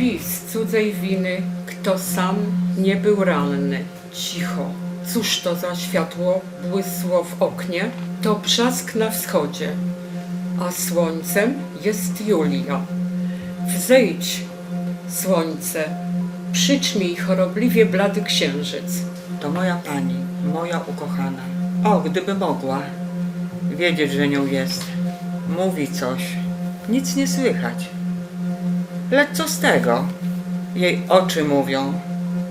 Pi z cudzej winy, kto sam nie był ranny. Cicho. Cóż to za światło błysło w oknie? To brzask na wschodzie, a słońcem jest Julia. Wzejdź, słońce, przyczmij chorobliwie blady księżyc. To moja pani, moja ukochana. O, gdyby mogła wiedzieć, że nią jest. Mówi coś. Nic nie słychać. Lecz co z tego? Jej oczy mówią.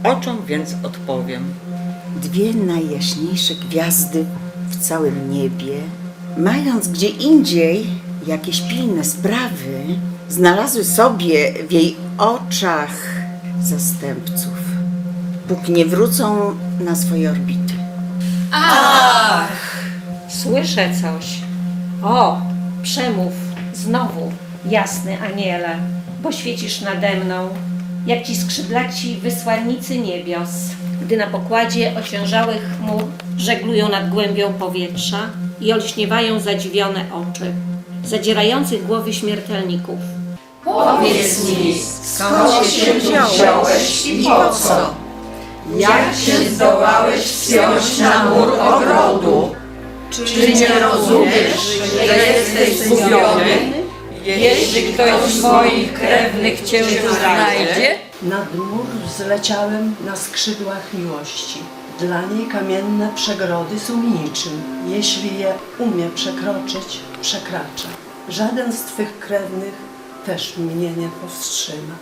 Oczom więc odpowiem. Dwie najjaśniejsze gwiazdy w całym niebie, mając gdzie indziej jakieś pilne sprawy, znalazły sobie w jej oczach zastępców, póki nie wrócą na swoje orbity. Słyszę coś. O, przemów znowu, jasny aniele, bo świecisz nade mną, jak ci skrzydlaci wysłannicy niebios, gdy na pokładzie ociężałych chmur żeglują nad głębią powietrza i olśniewają zadziwione oczy, zadzierających głowy śmiertelników. Powiedz mi, skąd się wziąłeś i po co? Jak się zdołałeś wspiąć na mur ogrodu? Czy nie rozumiesz, że jesteś zgubiony? Jeśli ktoś z moich krewnych cię tu znajdzie, Nad mur wzleciałem na skrzydłach miłości. Dla niej kamienne przegrody są niczym. Jeśli je umie przekroczyć, przekracza. Żaden z Twych krewnych też mnie nie powstrzyma.